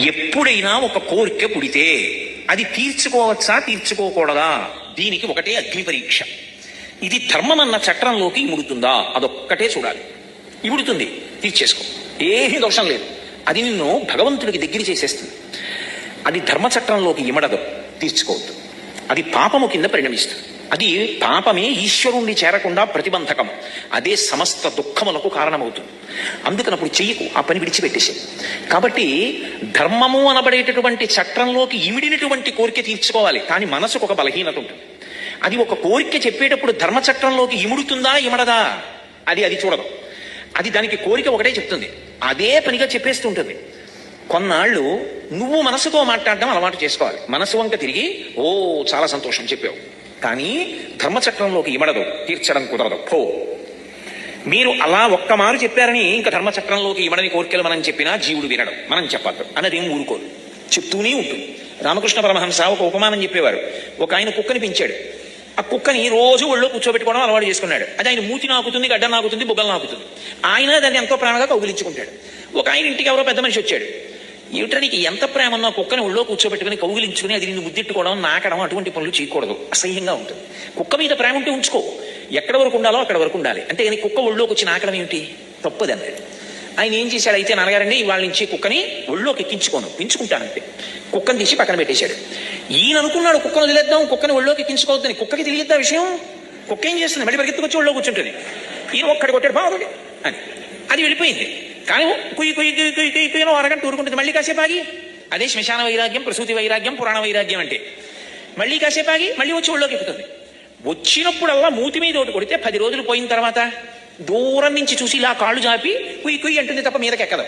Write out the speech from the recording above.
ఎప్పుడైనా ఒక కోరిక పుడితే అది తీర్చుకోవచ్చా తీర్చుకోకూడదా? దీనికి ఒకటే అగ్ని పరీక్ష. ఇది ధర్మం అన్న చట్రంలోకి ఇముడుతుందా? అదొక్కటే చూడాలి. ఇముడుతుంది. తీర్చేసుకో. ఏమీ దోషం లేదు. అది నిన్ను భగవంతుడికి దగ్గర చేసేస్తుంది. అది ధర్మచక్రంలోకి ఇమడదు. తీర్చుకోవద్దు. అది పాపము కింద పరిణమిస్తుంది. అది పాపమే ఈశ్వరుణ్ణి చేరకుండా ప్రతిబంధకం. అదే సమస్త దుఃఖములకు కారణమవుతుంది. అందుకనప్పుడు చెయ్యకు ఆ పని విడిచిపెట్టేసి కాబట్టి ధర్మము అనబడేటటువంటి చక్రంలోకి ఇమిడినటువంటి కోరిక తీర్చుకోవాలి. కానీ మనసుకు ఒక బలహీనత ఉంటుంది. అది ఒక కోరిక చెప్పేటప్పుడు ధర్మచక్రంలోకి ఇముడుతుందా ఇమడదా? అది అది చూడదు. అది దానికి కోరిక ఒకటే చెప్తుంది. అదే పనిగా చెప్పేస్తుంటుంది. కొన్నాళ్ళు నువ్వు మనసుతో మాట్లాడడం అలవాటు చేసుకోవాలి. మనసు వంక తిరిగి ఓ చాలా సంతోషం చెప్పావు. కానీ ధర్మచక్రంలోకి ఇమడదు తీర్చడం కుదరదు. పో. మీరు అలా ఒక్క మారు చెప్పారని ఇంకా ధర్మచక్రంలోకి ఇమడని కోరికలు మనం చెప్పినా జీవుడు వినడం. మనం చెప్పద్దు. అన్నది ఏం ఊరుకోరు చెప్తూనే ఉంటుంది. రామకృష్ణ పరమహంస ఒక ఉపమానం చెప్పేవారు. ఒక ఆయన కుక్కని పెంచాడు. ఆ కుక్కని రోజు ఒళ్ళో కూర్చోబెట్టుకోవడం అలవాటు చేసుకున్నాడు. అది ఆయన మూతి నాకుతుంది గడ్డ నాకుతుంది బుగ్గలు నాకుతుంది. ఆయన దాన్ని ఎంతో ప్రాణంగా కౌగిలించుకుంటాడు. ఒక ఆయన ఇంటికి ఎవరో పెద్ద మనిషి వచ్చాడు. ఏమిటా నీకు ఎంత ప్రేమ ఉన్నా కుక్కని ఒళ్ళో కూర్చోబెట్టుకుని కౌగిలించుకుని అది నిన్ను ముద్దెట్టుకోవడం నాకడం అటువంటి పనులు చేయకూడదు. అసహ్యంగా ఉంటుంది. కుక్క మీద ప్రేమ ఉంటే ఉంచుకో. ఎక్కడ వరకు ఉండాలో అక్కడ వరకు ఉండాలి. అంటే కానీ కుక్క ఒళ్ళోకి వచ్చి నాకడం ఏమిటి? తప్పది అన్నాడు ఆయన ఏం చేశాడు అయితే నాన్నగారండి ఇవాళ నుంచి కుక్కని ఒళ్ళోకి ఎక్కించుకోను. పెంచుకుంటానంటే కుక్కని తీసి పక్కన పెట్టేశాడు. ఈయన అనుకున్నాడు కుక్కను వదిలేద్దాం కుక్కని ఒళ్ళోకి ఎక్కించుకోవద్దని. కుక్కకి తెలియద్దా విషయం? కుక్క ఏం చేస్తుంది? మళ్ళీ పరిగెత్తుకొచ్చి ఒళ్ళో కూర్చుంటుంది. ఈయన ఒక్కడి కొట్టాడు బాగుంది అని. అది వెళ్ళిపోయింది. కానీ కుయ్యి కుయ్యి కుయ్యి కుయ్యి కుయ్యి కుయ్యనో అరగంట ఊరుకుంటుంది. మళ్ళీ కాసేపు ఆగి. అదే శ్మశాన వైరాగ్యం ప్రసూతి వైరాగ్యం పురాణ వైరాగ్యం అంటే. మళ్ళీ కాసేపు ఆగి మళ్ళీ వచ్చి ఒళ్ళోకి ఎక్కుతుంది. వచ్చినప్పుడల్లా మూతి మీద ఒకటి కొడితే పది రోజులు పోయిన తర్వాత దూరం నుంచి చూసి ఇలా కాళ్ళు చాపి కుయ్యి కుయ్యి అంటుంది తప్ప మీదకి ఎక్కదు.